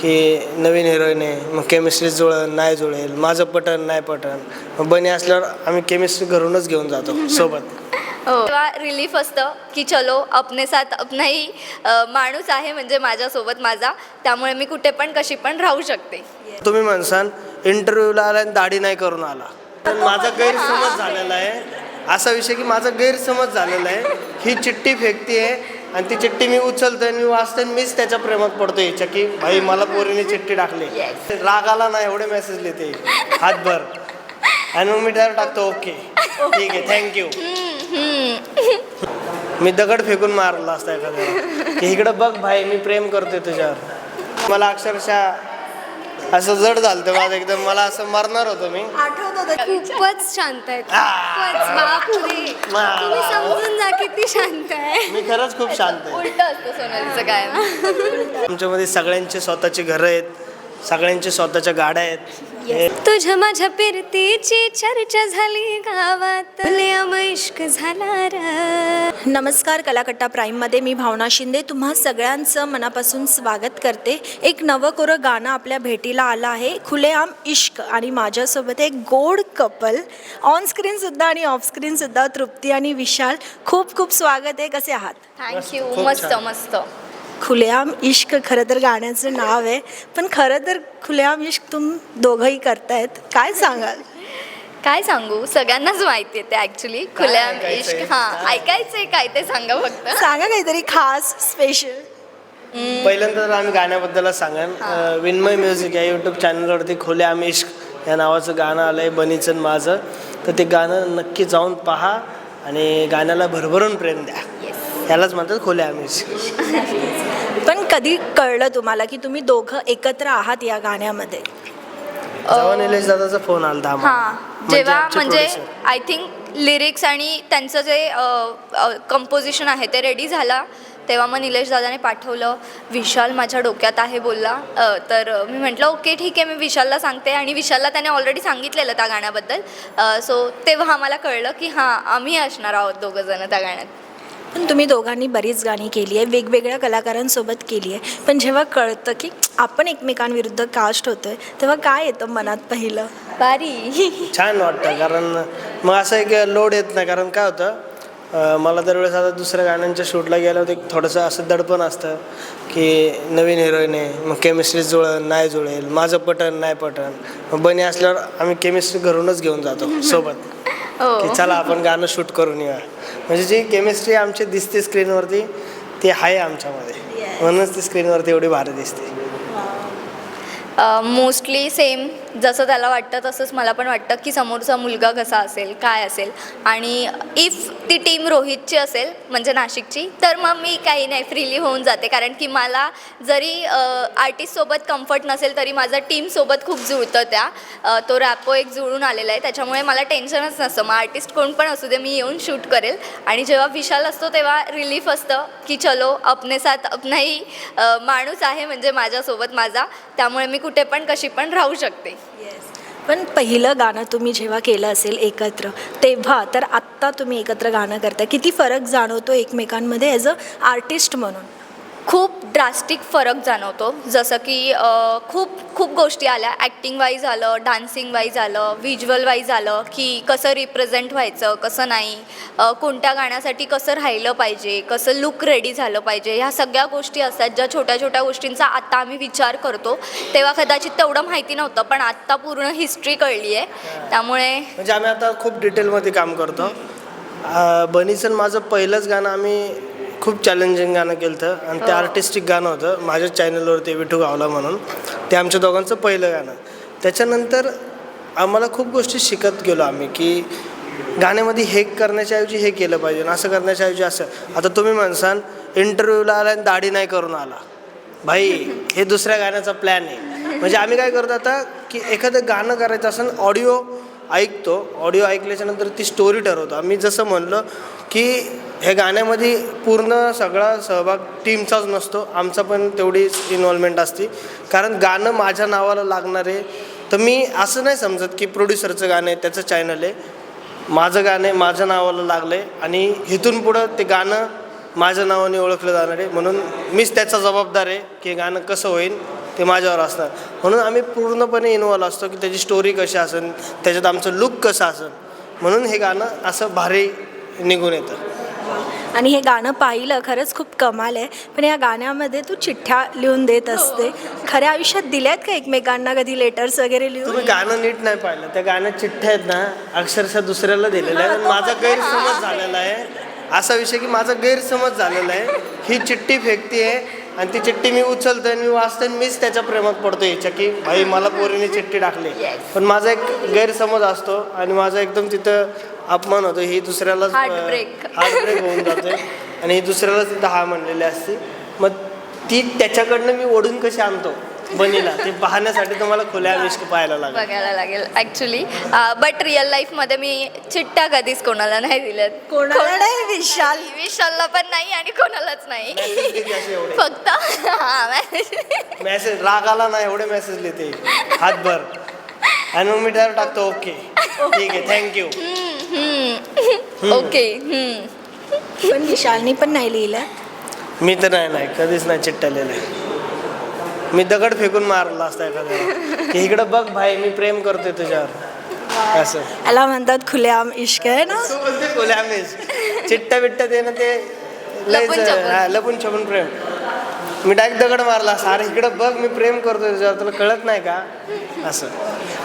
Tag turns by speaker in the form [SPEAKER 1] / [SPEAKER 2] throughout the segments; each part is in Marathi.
[SPEAKER 1] की नवीन हिरोईन आहे मग केमिस्ट्री जुळेल नाही जुळेल माझं पटन नाही पटन. मग बनी असल्यावर आम्ही केमिस्ट्री घरूनच घेऊन जातो सोबत.
[SPEAKER 2] हो. तेव्हा रिलीफ असतं की चलो अपने साथ अपनाही अ, माणूस आहे म्हणजे माझ्यासोबत माझा. त्यामुळे मी कुठे पण कशी पण राहू शकते.
[SPEAKER 1] तुम्ही म्हणसान इंटरव्ह्यूला आला आणि दाढी नाही करून आला. माझा गैरसमज झालेला आहे. असा विषय की माझा गैरसमज झालेला आहे. ही चिठ्ठी फेकती आहे आणि ती चिठ्ठी मी उचलतोय आणि मी वाचतोय आणि मीच त्याच्या प्रेमात पडतो याच्या की भाई मला पोरीने चिठ्ठी टाकली. राग आला ना एवढे मेसेज लिहिते. हातभर. आणि मग मी डायरेक्ट टाकतो ओके. ठीक आहे थँक्यू मी दगड फेकून मारला असता एखाद्याला की इकडं बघ भाई मी प्रेम करतोय तुझ्यावर. मला अक्षरशः असं जड झालं होतं माझं एकदम. मला असं मरणार होतो मी.
[SPEAKER 3] खूपच शांत आहे. खूपच बापरे. तुम्ही समजून जा किती शांत आहे.
[SPEAKER 1] मी खरंच खूप शांत आहे.
[SPEAKER 2] उलट असतं सोनालीचं काय
[SPEAKER 1] आमच्यामध्ये सगळ्यांचे स्वतःची घरं आहेत. सगळ्यांच्या स्वतःच्या गाड्या आहेत. हे
[SPEAKER 3] तुझ्या माझ्या फिरतीची चर्चा झाली गावात. इश्क झाला र
[SPEAKER 4] नमस्कार कलाकट्टा प्राईममध्ये मी भावना शिंदे. तुम्हा सगळ्यांचं मनापासून स्वागत करते. एक नवं कोरं गाणं आपल्या भेटीला आलं आहे. खुलेआम इश्क आणि माझ्यासोबत एक गोड कपल. ऑन स्क्रीनसुद्धा आणि ऑफ स्क्रीनसुद्धा तृप्ती आणि विशाल. खूप खूप स्वागत आहे. कसे आहात?
[SPEAKER 2] थँक्यू मस्त. मस्त.
[SPEAKER 4] खुलेआम इश्क खरं तर गाण्याचं नाव आहे. पण खरं तर खुलेआम इश्क तुम दोघंही करतायत. काय सांगाल?
[SPEAKER 2] काय सांगू? सगळ्यांनाच माहिती आहे ते ॲक्च्युली खुल्या
[SPEAKER 1] ऐकायचंय?
[SPEAKER 2] इश्क हां ऐकायचंय काय ते सांगा फक्त.
[SPEAKER 4] सांगा काहीतरी खास स्पेशल
[SPEAKER 1] पहिल्यांदा तर आम्ही गाण्याबद्दलच सांगेन अं, विन्मय म्युझिक या यूट्यूब चॅनलवरती खोले आम्ही इश्क या नावाचं गाणं आलं आहे बनीचं आणि माझं. तर ते गाणं नक्की जाऊन पहा आणि गाण्याला भरभरून प्रेम द्या. यालाच म्हणतात खोले आम्ही इश्क.
[SPEAKER 4] कधी कळलं तुम्हाला की तुम्ही दोघं एकत्र आहात या गाण्यामध्ये?
[SPEAKER 1] जेव्हा निलेश दादाचा फोन आला होता आम्हाला.
[SPEAKER 2] हां. जेव्हा
[SPEAKER 1] आमचे
[SPEAKER 2] म्हणजे
[SPEAKER 1] producer.
[SPEAKER 2] आय थिंक लिरिक्स आणि त्यांचं जे कंपोजिशन आहे ते रेडी झाला. तेव्हा मग निलेश दादाने पाठवलं विशाल माझ्या डोक्यात आहे बोलला. अ, तर मी म्हटलं ओके ठीक आहे मी विशालला सांगते. आणि विशालला त्याने ऑलरेडी सांगितलेलं त्या गाण्याबद्दल. सो तेव्हा आम्हाला कळलं की हां आम्ही असणार आहोत दोघं जण त्या गाण्यात.
[SPEAKER 4] पण तुम्ही दोघांनी बरीच गाणी केली आहे वेगवेगळ्या कलाकारांसोबत केली आहे. पण जेव्हा कळतं की आपण एकमेकांविरुद्ध कास्ट होतोय तेव्हा काय येतं मनात पहिलं?
[SPEAKER 2] बारी.
[SPEAKER 1] छान वाटतं कारण मग असं एक लोड येत नाही. कारण काय होतं अं, मला दरवेळेस आता दुसऱ्या गाण्यांच्या शूटला गेलं होतं एक थोडंसं असं दडपण असतं की नवीन हिरोईन आहे मग केमिस्ट्री जुळेल नाही जुळेल माझं पटन नाही पटन. मग बनी असल्यावर आम्ही केमिस्ट्री घरूनच घेऊन जातो सोबत. की चला आपण गाणं शूट करून येऊया. म्हणजे जी केमिस्ट्री आमची दिसते स्क्रीनवरती ती आहे आमच्यामध्ये. म्हणूनच ती स्क्रीनवरती एवढी भारी दिसते.
[SPEAKER 2] मोस्टली सेम जसं त्याला वाटतं तसंच मला पण वाटतं की समोरचा मुलगा कसा असेल काय असेल. आणि इफ ती टीम रोहितची असेल म्हणजे नाशिकची तर मग मी काही नाही फ्रीली होऊन जाते. कारण की मला जरी आर्टिस्टसोबत कम्फर्ट नसेल तरी माझं टीमसोबत खूप जुळतं त्या. तो रॅपो एक जुळून आलेला आहे. त्याच्यामुळे मला टेन्शनच नसतं. मग आर्टिस्ट कोण पण असू दे मी येऊन शूट करेल. आणि जेव्हा विशाल असतो तेव्हा रिलीफ असतं की चलो अपने साथ अपनाही माणूस आहे म्हणजे माझ्यासोबत माझा. त्यामुळे मी कुठे पण कशी पण राहू शकते.
[SPEAKER 4] पण पहिलं गाणं तुम्ही जेव्हा केलं असेल एकत्र तेव्हा तर आत्ता तुम्ही एकत्र गाणं करता. किती फरक जाणवतो एकमेकांमध्ये ॲज अ आर्टिस्ट म्हणून?
[SPEAKER 2] खूप ड्रास्टिक फरक जाणवतो. जसं की खूप खूप गोष्टी आल्या. ॲक्टिंग वाईज आलं डान्सिंग वाईज आलं व्हिज्युअल वाईज आलं की कसं रिप्रेझेंट व्हायचं कसं नाही कोणत्या गाण्यासाठी कसं राहिलं पाहिजे कसं लुक रेडी झालं पाहिजे ह्या सगळ्या गोष्टी असतात ज्या छोट्या छोट्या गोष्टींचा आत्ता आम्ही विचार करतो. तेव्हा कदाचित तेवढं माहिती नव्हतं पण आत्ता पूर्ण हिस्ट्री कळली आहे. त्यामुळे
[SPEAKER 1] म्हणजे आम्ही आता खूप डिटेलमध्ये काम करतो. बनीसन माझं पहिलंच गाणं आम्ही खूप चॅलेंजिंग गाणं केलं होतं आणि ते आर्टिस्टिक गाणं होतं. माझ्याच चॅनलवरती विठू गावला म्हणून. ते आमच्या दोघांचं पहिलं गाणं. त्याच्यानंतर आम्हाला खूप गोष्टी शिकत गेलो आम्ही की गाण्यामध्ये हे करण्याच्या ऐवजी हे केलं पाहिजे असं करण्याच्या ऐवजी असं. आता तुम्ही म्हणसान इंटरव्ह्यूला आला आणि दाढी नाही करून आला. भाई हे दुसऱ्या गाण्याचा प्लॅन आहे. म्हणजे आम्ही काय करतो आता की एखादं गाणं करायचं असेल ऑडिओ ऐकतो. ऑडिओ ऐकल्याच्यानंतर ती स्टोरी ठरवतो. आम्ही जसं म्हणलं की हे गाण्यामध्ये पूर्ण सगळा सहभाग टीमचाच नसतो. आमचा पण तेवढीच इन्व्हॉल्वमेंट असते. कारण गाणं माझ्या नावाला लागणार आहे तर मी असं नाही समजत की प्रोड्युसरचं गाणं आहे त्याचं चॅनल आहे. माझं गाणं आहे माझ्या नावाला लागलं आहे आणि इथून पुढं ते गाणं माझ्या नावाने ओळखलं जाणार आहे. म्हणून मीच त्याचा जबाबदार आहे की हे गाणं कसं होईल ते माझ्यावर असणार. म्हणून आम्ही पूर्णपणे इन्वॉल्व असतो की त्याची स्टोरी कशी असेल त्याच्यात आमचं लुक कसं असेल. म्हणून हे गाणं असं भारी निघून येतं.
[SPEAKER 4] आणि हे गाणं पाहिलं खरंच खूप कमाल आहे. पण या गाण्यामध्ये तू चिठ्ठ्या लिहून देत असते. खऱ्या आयुष्यात दिल्यात का एकमेकांना? कधी लेटर्स वगैरे लिहून?
[SPEAKER 1] तुम्ही गाणं नीट नाही पाहिलं. त्या गाण्यात चिठ्ठ्या आहेत ना अक्षरशः दुसऱ्याला दिलेल्या आहेत. माझा गैरसमज झालेला आहे. असा विषय की माझा गैरसमज झालेला आहे. ही चिठ्ठी फेकती आहे आणि ती चिठ्ठी मी उचलतोय आणि मी वाचतोय आणि मीच त्याच्या प्रेमात पडतो याच्या की भाई मला पोरीने चिठ्ठी टाकली. पण माझा एक गैरसमज असतो आणि माझा एकदम तिथं अपमान होतो. ही दुसऱ्यालाच
[SPEAKER 2] Heartbreak.
[SPEAKER 1] हार्ट ब्रेक होऊन जाते आणि ही दुसऱ्यालाच तिथं हा म्हणलेली असते. मग ती त्याच्याकडनं मी ओढून कशी आणतो? बनीला. ते पाहण्यासाठी तुम्हाला खुल्या पाहायला लागेल.
[SPEAKER 2] बघायला लागेल ॲक्च्युली बट रिअल लाईफमध्ये मी चिट्ट्या कधीच कोणाला नाही दिल्यात
[SPEAKER 4] कोणाला नाही विशाल.
[SPEAKER 2] विशालला पण नाही आणि कोणालाच नाही.
[SPEAKER 1] Message किती असे एवढे?
[SPEAKER 2] फक्त हा message.
[SPEAKER 1] मेसेज रागाला ना एवढे मेसेज लिहिते. हातभर. आणि मग मी त्यावर टाकतो ओके ठीक आहे थँक्यू
[SPEAKER 2] हम्म. ओके हम्म.
[SPEAKER 4] पण विशालनी पण नाही लिहिलं?
[SPEAKER 1] मी तर नाही नाही. कधीच नाही चिट्ट्या लिहिल्या मी दगड फेकून मारला असता एखाद्याला की इकडं बघ भाई मी प्रेम करतोय तुझ्यावर. असं.
[SPEAKER 4] याला म्हणतात खुलेआम इश्क आहे ना?
[SPEAKER 1] तू बोलते चिट्ट्या बिट्ट्या देणं ते लयच
[SPEAKER 2] लपून छपून.
[SPEAKER 1] हा, लपून छपून प्रेम. मी डायरेक्ट दगड मारला असता. अरे इकडं बघ मी प्रेम करतोय तुझ्यावर. तुला कळत नाही का? असं.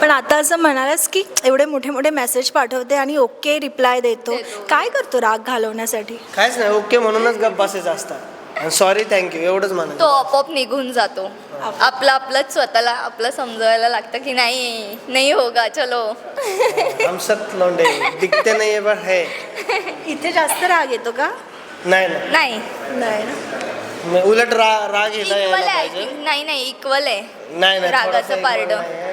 [SPEAKER 4] पण आता असं म्हणालास की एवढे मोठे मोठे मेसेज पाठवते आणि ओके रिप्लाय देतो. काय करतो राग घालवण्यासाठी?
[SPEAKER 1] काहीच नाही ओके म्हणूनच गप्प बसायचं असतं आणि सॉरी थँक्यू एवढंच
[SPEAKER 2] तो
[SPEAKER 1] म्हणायचं
[SPEAKER 2] आपोआप निघून जातो. आपलं आपलंच स्वतःला आपलं समजवायला लागतं की नाही नाही होगा चलो.
[SPEAKER 1] लोंडे दिखते नाही पण हे.
[SPEAKER 4] इथे जास्त राग येतो का?
[SPEAKER 1] नाही नाही.
[SPEAKER 2] नाही.
[SPEAKER 4] नाही ना?
[SPEAKER 1] मी उलट रा राग हिला
[SPEAKER 2] इक्वल
[SPEAKER 1] यायला
[SPEAKER 2] आहे I
[SPEAKER 1] पाहिजे.
[SPEAKER 2] think. नाही नाही इक्वल आहे.
[SPEAKER 1] नाही नाही
[SPEAKER 2] रागाचं
[SPEAKER 1] थोडासा
[SPEAKER 2] पारडं.
[SPEAKER 1] equal नाहीये.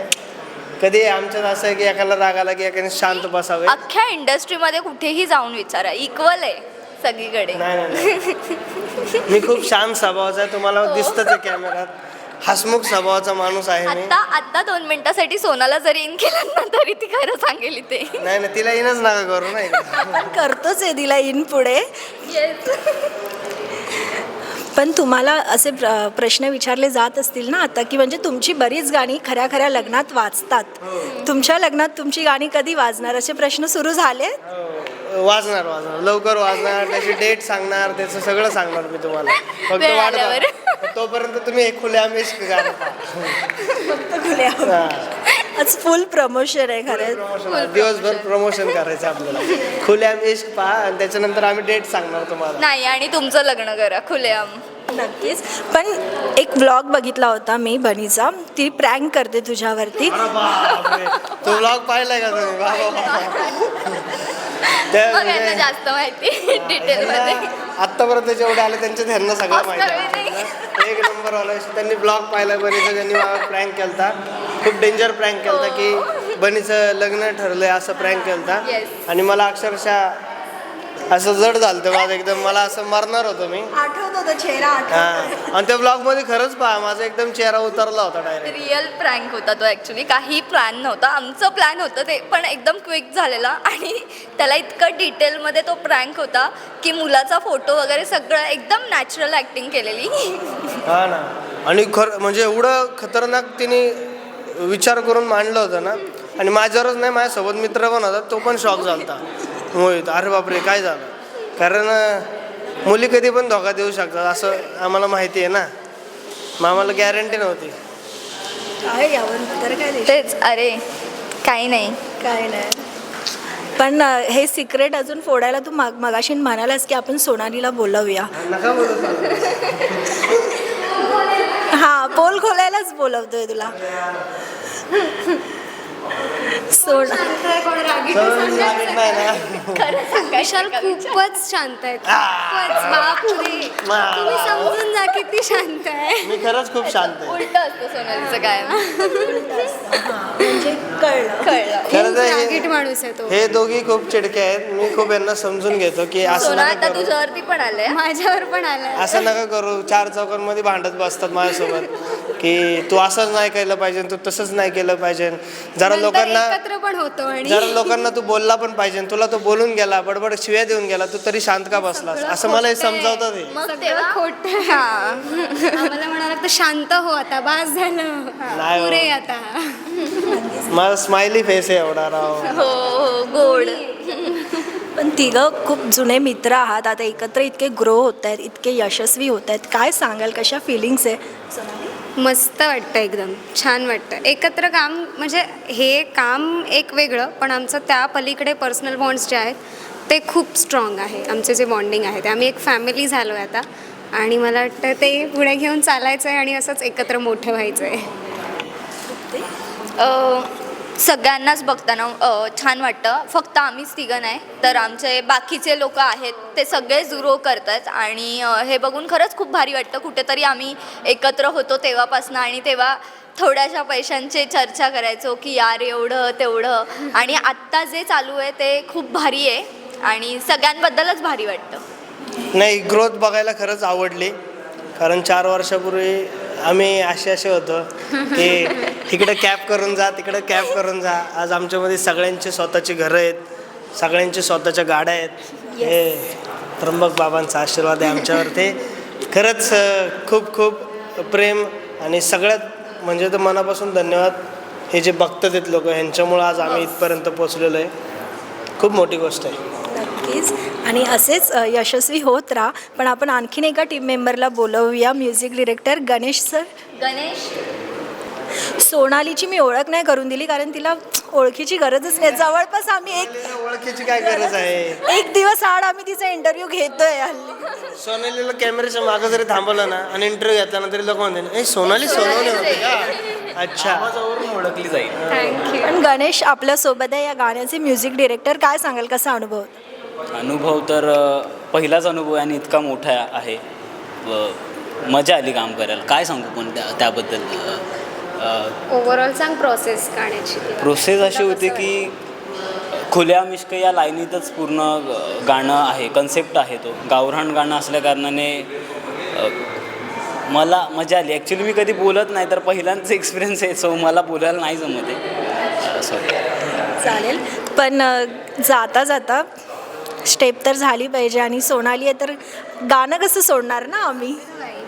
[SPEAKER 1] कधी आमच्यात असं आहे की एकाला राग आला की एकाने शांत बसावे.
[SPEAKER 2] अख्ख्या इंडस्ट्रीमध्ये कुठेही जाऊन विचारा इक्वल आहे सगळीकडे.
[SPEAKER 1] नाही नाही, नाही. मी खूप शांत स्वभावाचा आहे तुम्हाला
[SPEAKER 2] हो.
[SPEAKER 1] दिसतच आहे कॅमेरात हसमुख स्वभावाचा माणूस आहे मी.
[SPEAKER 2] आता आता दोन मिनिटासाठी सोनाला जरी इन केलं ना तरी ती खरं सांगेल ते
[SPEAKER 1] नाही नाही तिला येणंच नका करू नाही
[SPEAKER 4] आपण करतोच आहे तिला इन पुढे. पण तुम्हाला असे प्र- प्रश्न विचारले जात असतील ना आता की म्हणजे तुमची बरीच गाणी खऱ्या खऱ्या लग्नात वाजतात. तुमच्या लग्नात तुमची गाणी कधी वाजणार? असे प्रश्न सुरू झाले?
[SPEAKER 1] हो, वाजणार वाजणार. लवकर वाजणार त्याची डेट सांगणार त्याचं सगळं सांगणार मी तुम्हाला. फक्त
[SPEAKER 2] वेळ
[SPEAKER 1] वाट
[SPEAKER 2] आल्यावर.
[SPEAKER 1] बघा. तोपर्यंत तुम्ही एक खुले आमिष गाणं पहा. हा.
[SPEAKER 4] आज फुल प्रमोशन आहे खरं
[SPEAKER 1] दिवसभर प्रमोशन करायचं आपल्याला. खुल्या इश्क पहा आणि त्याच्यानंतर आम्ही डेट सांगणार तुम्हाला.
[SPEAKER 2] नाही आणि तुमचं लग्न करा. खुलेआम.
[SPEAKER 4] नक्कीच. पण एक ब्लॉग बघितला होता मी बनीचा. ती प्रँक करते तुझ्यावरती.
[SPEAKER 1] तो ब्लॉग पाहिलाय का तुम्ही? वा, वा, वा. त्या
[SPEAKER 2] मग यांना
[SPEAKER 1] म्हणजे-
[SPEAKER 2] जास्त माहिती डिटेल मध्ये.
[SPEAKER 1] आत्तापर्यंत जेवढे आले त्यांचे त्यांना सगळं माहिती आहे. एक नंबर वाला त्यांनी ब्लॉग पाहिला बनीचं. त्यांनी प्रँक केलता. खूप डेंजर प्रँक केलता की बनीचं लग्न ठरलंय असं प्रँक केलता.
[SPEAKER 2] Yes.
[SPEAKER 1] आणि मला अक्षरशः असं जड झालं होतं माझं एकदम मला असं मरणार होतो मी.
[SPEAKER 4] आठवत होता चेहरा
[SPEAKER 1] हा. आणि त्या ब्लॉगमध्ये खरंच पहा माझा एकदम चेहरा उतरला होता डायरेक्ट
[SPEAKER 2] रिअल प्रँक होता तो ॲक्च्युली काही प्लॅन नव्हता. आमचं प्लॅन होतं ते पण एकदम क्विक झालेला. आणि त्याला इतकं डिटेलमध्ये तो प्रँक होता की मुलाचा फोटो वगैरे सगळं एकदम नॅचरल ॲक्टिंग केलेली.
[SPEAKER 1] हा ना. आणि खर म्हणजे एवढं खतरनाक तिने विचार करून मांडलं होतं ना. आणि माझ्यावरच नाही माझ्यासोबत मित्र पण होता तो पण शॉक झाला मोहित अरे बापरे काय झालं? कारण मुली कधी पण धोका देऊ शकतात असं आम्हाला माहिती आहे ना. मग आम्हाला गॅरंटी नव्हती.
[SPEAKER 4] काय यावर तर काय?
[SPEAKER 2] तेच अरे काही नाही.
[SPEAKER 4] काय नाही. पण अ, हे सिक्रेट अजून फोडायला तू मग मगाशी म्हणालास की आपण सोनालीला बोलवूया.
[SPEAKER 1] नका बोलू
[SPEAKER 4] हा पोल खोलायलाच बोलवतोय तुला. सोना
[SPEAKER 3] विशाल? खूपच शांत आहे खूपच बापरे.
[SPEAKER 1] मा.
[SPEAKER 3] तुम्ही समजून जा किती शांत आहे.
[SPEAKER 1] मी खरंच खूप शांत आहे.
[SPEAKER 2] उलट असतं सोनालीचं काय
[SPEAKER 4] म्हणजे कळलं.
[SPEAKER 2] कळलं.
[SPEAKER 1] खरं तर
[SPEAKER 3] रागीट
[SPEAKER 1] हे-
[SPEAKER 3] माणूस आहे तो.
[SPEAKER 1] हे दोघी खूप चिडके आहेत. मी खूप यांना समजून घेतो की असं
[SPEAKER 2] सोना
[SPEAKER 1] नका
[SPEAKER 2] आता
[SPEAKER 1] करू.
[SPEAKER 2] तुझ्यावरती पण आलंय.
[SPEAKER 3] माझ्यावर पण आलाय.
[SPEAKER 1] असं नका करू. चार चौकांमध्ये भांडत बसतात माझ्यासोबत. की तू असंच नाही केलं पाहिजे तू तसंच नाही केलं पाहिजे. जरा
[SPEAKER 3] नंतर
[SPEAKER 1] लोकांना
[SPEAKER 3] एकत्र पण होतो आणि
[SPEAKER 1] जरा लोकांना तू बोलला पण पाहिजे तुला तो बोलून गेला बडबड शिव्या देऊन गेला तू तरी शांत का बसलास? असं मला हे समजावतात हे.
[SPEAKER 2] मग
[SPEAKER 3] सगळं
[SPEAKER 2] तेव्हा?
[SPEAKER 3] खोट
[SPEAKER 2] हा.
[SPEAKER 3] आम्हाला म्हणाला तर शांत हो आता बास झालं.
[SPEAKER 1] नाही हो.
[SPEAKER 3] पुरे आता.
[SPEAKER 1] माझा स्माइली फेस आहे एवढा राव.
[SPEAKER 2] हो हो गोड.
[SPEAKER 4] पण तिघं खूप जुने मित्र आहात आता एकत्र इतके ग्रो होत आहेत इतके यशस्वी होत आहेत. काय सांगाल कशा फिलिंग्स आहे?
[SPEAKER 3] मस्त वाटतं एकदम. छान वाटतं. एकत्र काम म्हणजे हे काम एक वेगळं पण आमचं त्या पलीकडे पर्सनल बॉन्ड्स जे आहेत ते खूप स्ट्रॉंग आहे. आमचे जे बॉन्डिंग आहे ते. आम्ही एक फॅमिली झालो आहे आता. आणि मला वाटतं ते पुढे घेऊन चालायचं आहे आणि असंच एकत्र मोठं व्हायचं आहे
[SPEAKER 2] अ, सगळ्यांनाच बघताना छान वाटतं. फक्त आम्हीच तिघं नाही तर आमचे बाकीचे लोक आहेत ते सगळेच ग्रो करतात आणि हे बघून खरंच खूप भारी वाटतं. कुठेतरी आम्ही एकत्र होतो तेव्हापासनं आणि तेव्हा थोड्याशा पैशांची चर्चा करायचो की यार एवढं तेवढं. आणि आत्ता जे चालू आहे ते खूप भारी आहे आणि सगळ्यांबद्दलच भारी वाटतं.
[SPEAKER 1] नाही ग्रोथ बघायला खरंच आवडली. कारण चार वर्षापूर्वी आम्ही असे असे होतो की इकडे कॅब करून जा तिकडे कॅब करून जा. आज आमच्यामध्ये सगळ्यांची स्वतःची घरं आहेत सगळ्यांची स्वतःच्या गाड्या आहेत. हे त्र्यंबक बाबांचा आशीर्वाद आहे आमच्यावर ते खरंच खूप खूप प्रेम आणि सगळ्यात म्हणजे तर मनापासून धन्यवाद. हे जे बघतात आहेत लोक ह्यांच्यामुळं आज आम्ही इथपर्यंत पोचलेलो आहे. खूप मोठी गोष्ट आहे.
[SPEAKER 4] नक्कीच आणि असेच यशस्वी होत राहा. पण आपण आणखीन एका टीम मेंबरला बोलवूया music director Ganesh sir
[SPEAKER 2] Ganesh?
[SPEAKER 4] सोनालीची मी ओळख नाही करून दिली कारण तिला ओळखीची गरजच नाही. जवळपास आम्ही एक
[SPEAKER 1] ओळखीची काय गरज आहे?
[SPEAKER 4] एक दिवस आड आम्ही तिचा इंटरव्ह्यू घेतोय हल्ली.
[SPEAKER 1] सोनालीला कॅमेऱ्याच्या मागं जरी थांबवलं ना आणि इंटरव्ह्यू घेताना तरी लोक म्हणते ए सोनाली सोनवणे होते का? अच्छा.
[SPEAKER 5] ओळखली जाईल.
[SPEAKER 3] थँक्यू
[SPEAKER 4] पण गणेश आपल्यासोबत आहे या गाण्याचे म्युझिक डिरेक्टर काय सांगाल कसा अनुभव?
[SPEAKER 5] अनुभव तर पहिलाच अनुभव आणि इतका मोठा आहे. व मजा आली काम करायला. काय सांगू पण त्या त्याबद्दल?
[SPEAKER 3] ओव्हरऑल सांग प्रोसेस गाण्याची.
[SPEAKER 5] प्रोसेस अशी होती की खुल्या मिश्क या लाईनीतच पूर्ण ग- गाणं आहे कन्सेप्ट आहे तो. गावरान गाणं असल्याकारणाने अ, मला मजा आली. ॲक्च्युली मी कधी बोलत नाही तर पहिल्यांदाच एक्सपिरियन्स आहे सो मला बोलायला नाही जमत आहे. सॉरी
[SPEAKER 4] चालेल. पण अ, जाता जाता स्टेप तर झाली पाहिजे आणि सोनाली आहे तर गाणं कसं सोडणार ना आम्ही?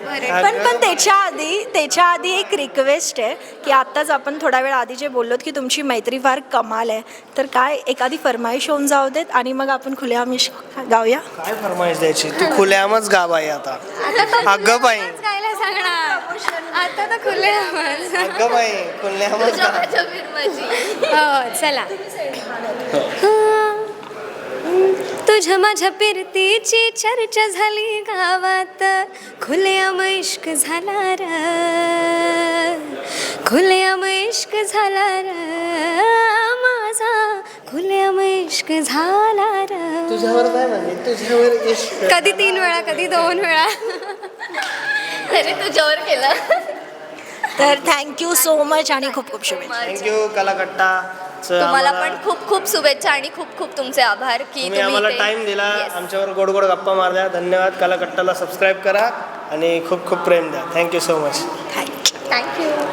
[SPEAKER 4] पण पण त्याच्या आधी त्याच्या आधी एक रिक्वेस्ट आहे की आत्ताच आपण थोडा वेळ आधी जे बोललोत की तुमची मैत्री फार कमाल आहे तर काय एखादी फरमाईश होऊन जाऊ देत आणि मग आपण खुल्या आमिष गाऊया?
[SPEAKER 1] काय फरमाईश द्यायची? तू खुल्यामच गाव आहे आता. अगं बाई.
[SPEAKER 3] गायला सांगणार. आता तर.
[SPEAKER 1] अगं बाई
[SPEAKER 2] फिरमाची
[SPEAKER 3] हो चला. तुझ्या माझ्या फिरतीची चर्चा झाली गावात. खुलेआम इश्क झाला र खुलेआम इश्क झाला र माझा खुलेआम इश्क झाला र
[SPEAKER 1] तुझ्यावर म्हणजे तुझ्यावर इश्क.
[SPEAKER 3] कधी तीन वेळा कधी दोन वेळा.
[SPEAKER 2] तरी तुझ्यावर केलं.
[SPEAKER 4] तर थँक्यू सो मच आणि खूप खूप शुभेच्छा.
[SPEAKER 1] थँक्यू कलाकट्टा.
[SPEAKER 2] तुम्हाला पण खूप खूप शुभेच्छा आणि खूप खूप तुमचे आभार की
[SPEAKER 1] तुम्ही आम्हाला
[SPEAKER 2] इथे-
[SPEAKER 1] टाइम दिला
[SPEAKER 2] Yes.
[SPEAKER 1] आमच्यावर गोड गोड गप्पा मारल्या. धन्यवाद. कलाकट्टाला सबस्क्राईब करा आणि खूप खूप प्रेम द्या. Thank you so much
[SPEAKER 4] thank you